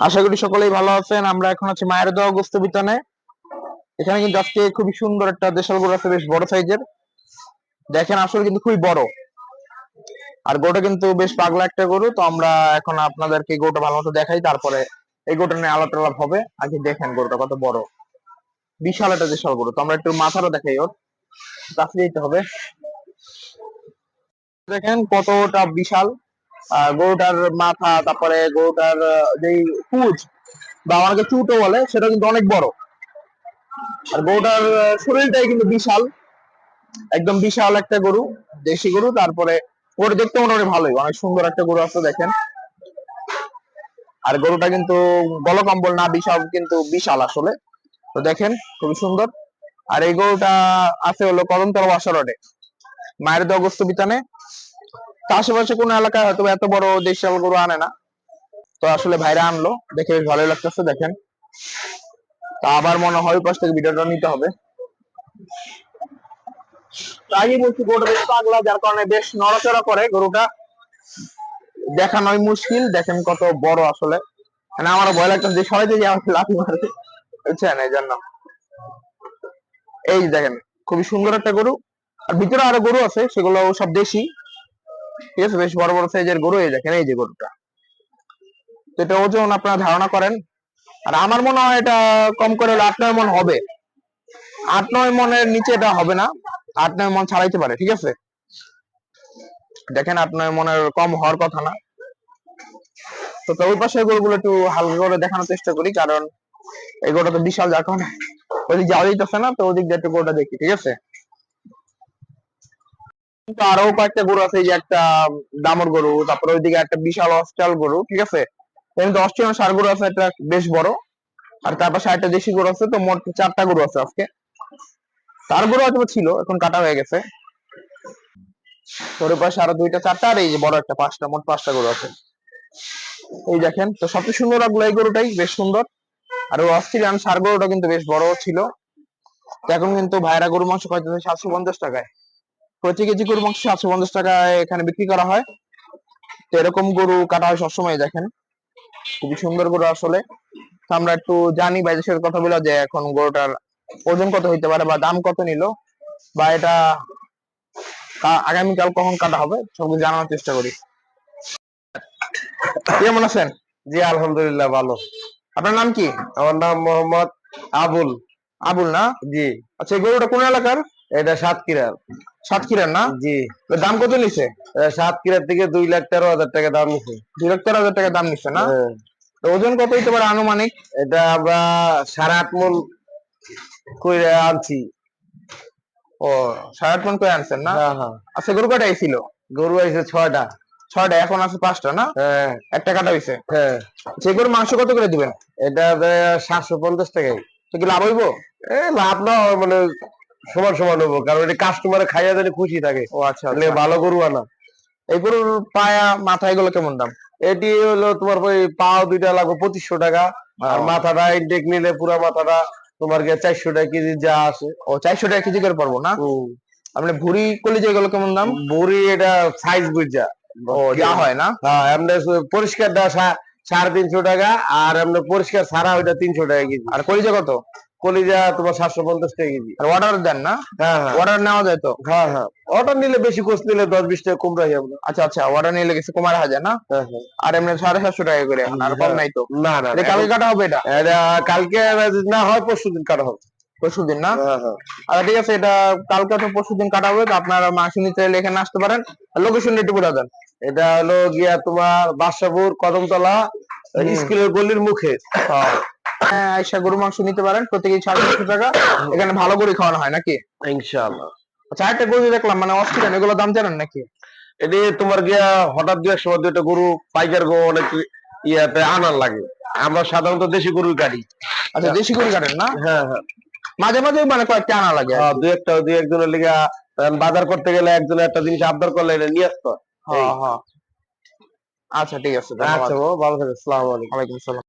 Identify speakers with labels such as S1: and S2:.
S1: আশা করি সকলেই ভালো আছেন। আমরা এখন আছি মায়ের দোয়া গোস্ত বিতানে। এখানে কিন্তু আজকে খুবই সুন্দর একটা দেশাল গরু আছে, বেশ বড় সাইজের। দেখেন, আসলে কিন্তু খুবই বড়। আর গরুটা কিন্তু বেশ পাগলা একটা গরু। তো আমরা এখন আপনাদেরকে গরুটা ভালো মতো দেখাই, তারপরে এই গরুটা নিয়ে আলাপ টালাপ হবে। আগে দেখেন গরুটা কত বড়। বিশাল একটা দেশাল গরু তো আমরা একটু মাথাটা দেখাই ওর। কাছে যেতে হবে। দেখেন, কতটা বিশাল। গরুটার মাথা, তারপরে গরুটার যেই পুজ বা অনেকে চুটো বলে সেটা কিন্তু অনেক বড়। আর গরুটার শরীরটাই কিন্তু বিশাল। একদম বিশাল একটা গরু, দেশি গরু। তারপরে গরু দেখতে মোটামুটি ভালোই, অনেক সুন্দর একটা গরু আছে, দেখেন। আর গরুটা কিন্তু গলকম্বল না, বিশাল, কিন্তু বিশাল আসলে। তো দেখেন, খুবই সুন্দর। আর এই গরুটা আছে হলো কদমতলা বাসা রোডে, মায়ের দগস্ত বিতানে। আশেপাশে কোনো এলাকায় হয়তো এত বড় দেশাল গরু আনে না। তো আসলে ভাইরা আনলো, দেখে বেশ ভালোই লাগতেছে, দেখেন। তা আবার মনে হয় পাশ থেকে ভিডিওটা নিতে হবে। আগে বলছি, গরুটা বেশ পাগলা, যার কারণে বেশ নড়াচড়া করে গরুটা। দেখানোই মুশকিল, দেখেন কত বড় আসলে। মানে আমারও ভয় লাগতেছে যে সবাই যে আমাকে লাথি মারবে বুঝছেন এই জন্য এই দেখেন, খুবই সুন্দর একটা গরু। আর ভিতরে আরও গরু আছে, সেগুলো সব দেশি। ঠিক আছে, বেশ বড় বড় সাইজের গরু, এই দেখেন, এই যে গরুটা। তো এটা ওজন আপনারা ধারণা করেন। আর আমার মনে হয় এটা কম করে আট, নয় মন হবে। আট, নয় মনের নিচে এটা হবে না। আট, নয় মন ছাড়াইতে পারে ঠিক আছে? দেখেন, আট, নয় মনের কম হওয়ার কথা না। তো ওই পাশের গরুগুলো একটু হালকা করে দেখানোর চেষ্টা করি, কারণ এই গরুটা তো বিশাল যার কারণে। ওইদিক যাওয়া যাইতেছে না, তো ওদিক দিয়ে একটু গরুটা দেখি, ঠিক আছে? কিন্তু আরও কয়েকটা গরু আছে, এই যে একটা দামর গরু, তারপরে ওইদিকে একটা বিশাল অস্ট্রাল গরু, ঠিক আছে? অস্ট্রেলিয়ান সার গরু আছে একটা বেশ বড়। আর তার পাশে একটা দেশি গরু আছে, তো মোট চারটা গরু আছে আজকে। তার গরু হয়তো ছিল, এখন কাটা হয়ে গেছে। তোর পাশে আরও দুইটা, চারটা, আর এই যে বড় একটা পাঁচটা, মোট পাঁচটা গরু আছে। এই দেখেন, তো সবচেয়ে সুন্দর লাগল এই গরুটাই, বেশ সুন্দর। আর ওই অস্ট্রেলিয়ান সার গরুটা কিন্তু বেশ বড় ছিল। এখন কিন্তু ভাইরা গরু মাংস খাইতেছে সাতশো পঞ্চাশ টাকায়। প্রতি কেজি গরু মাংস সাতশো পঞ্চাশ টাকায় এখানে বিক্রি করা হয়। তো এরকম গরু কাটা হয় সবসময় দেখেন। খুবই সুন্দর গরু আসলে। আমরা একটু জানি সাথে কথা বলে যে এখন গরুটার ওজন কত হইতে পারে বা দাম কত নিল বা এটা আগামীকাল কখন কাটা হবে সবকিছু জানানোর চেষ্টা করি। কেমন আছেন?
S2: জি আলহামদুলিল্লাহ ভালো।
S1: আপনার নাম কি?
S2: আমার নাম মোহাম্মদ আবুল।
S1: আবুল না?
S2: জি।
S1: আচ্ছা এই গরুটা কোন এলাকার?
S2: এটা সাতক্ষীরা
S1: সাতক্ষীরার না?
S2: জি।
S1: দাম কত নিছে?
S2: এটা সাতক্ষীরা থেকে দুই লাখ তেরো হাজার টাকা দাম নিছে।
S1: দুই লাখ তেরো হাজার টাকা দাম নিচ্ছে না?
S2: হ্যাঁ।
S1: তো ওজন কত হইতে পারে আনুমানিক?
S2: এটা আমরা সাড়ে আট মন করে আনছি।
S1: ও সাড়ে আট মন করে আনছেন না?
S2: হ্যাঁ হ্যাঁ।
S1: আচ্ছা গরু কাটাই ছিল
S2: গরু আইছে ছয়টা।
S1: ছয়টা এখন আছে পাঁচটা না?
S2: হ্যাঁ।
S1: একটা কাটা হইছে?
S2: হ্যাঁ।
S1: যে গরুর মাংস কত করে দিবেন?
S2: এটা সাতশো পঞ্চাশ টাকায়।
S1: তো কি লাভ হইবো?
S2: এ লাভ না মানে সমান সমান হব কারণ এটা কাস্টমারে খাইয়া জানি খুশি থাকে।
S1: ও আচ্ছা আচ্ছা।
S2: ভালো গরু আনা।
S1: এই গরুর পায়া মাথা এগুলো কেমন দাম?
S2: এটি হলো তোমার ওই পাও দুইটা লাগবে পঁচিশশো টাকা আর মাথাটা ইনটেক নিলে পুরা মাথাটা তোমার গিয়ে চারশো টাকা কেজি যা আছে।
S1: ও চারশো টাকা কেজি করে পারব না? আপনি ভুড়ি করলে যে এগুলো কেমন দাম?
S2: বুড়ি এটা সাইজ বুঝা
S1: ও যা হয় না?
S2: হ্যাঁ এমনি পরিষ্কারটা সা- সাড়ে তিনশো টাকা আর এমনি পরিষ্কার সারা ওইটা তিনশো টাকা কেজি।
S1: আর কলিজা কত?
S2: কলিজা তোমার সাতশো পঞ্চাশ টাকা কেজি।
S1: আর অর্ডার দেন না?
S2: হ্যাঁ হ্যাঁ।
S1: অর্ডার নেওয়া যায় তো?
S2: হ্যাঁ হ্যাঁ। অর্ডার নিলে বেশি কোচ নিলে দশ বিশ টাকা কম রাখি
S1: আচ্ছা আচ্ছা অর্ডার নিলে গেছে কুমার হাজার না?
S2: হ্যাঁ হ্যাঁ।
S1: আর এমনি সাড়ে সাতশো টাকা করে আর কম নাই তো?
S2: না না
S1: কালকে কাটা হবে এটা?
S2: এটা কালকে না হয় পরশু দিন কাটা হবে।
S1: পরশু দিন না?
S2: হ্যাঁ হ্যাঁ।
S1: আচ্ছা ঠিক আছে এটা কালকে তো পরশু দিন কাটা হবে তো আপনারা মাংস নিতে এখানে আসতে পারেন। লোকেশন একটু বলে দেন।
S2: এটা হলো গিয়া তোমার বাদশাপুর কদমতলা স্কুলের গলির মুখে।
S1: হ্যাঁ। আইসা গরু মাংস নিতে পারেন প্রত্যেকে সাড়ে চারশো টাকা। এখানে ভালো করে খাওয়ানো হয় নাকি?
S2: ইনশাআল্লাহ।
S1: আচ্ছা একটা গরু দেখলাম মানে অস্ট্রেলিয়ান এগুলো দাম জানেন নাকি?
S2: এটি তোমার গিয়া হঠাৎ দু এক সময় দুইটা গরু পাইকার গো অনেক ইয়াতে আনার লাগে। আমরা সাধারণত দেশি গরু কাটি।
S1: আচ্ছা দেশি গরু কাটেন না?
S2: হ্যাঁ হ্যাঁ।
S1: মাঝে মাঝে মানে কয়েকটা আনা লাগে
S2: আহ, দুই একটা দুই একজনের লিগা বাজার করতে গেলে একজন একটা জিনিস আবদার করলে এটা নিয়ে আসতো
S1: হ্যাঁ। হ্যাঁ আচ্ছা ঠিক আছে।
S2: আচ্ছা ভালো থাকে আসসালামু আলাইকুম।
S1: ওয়ালাইকুম আসসালাম।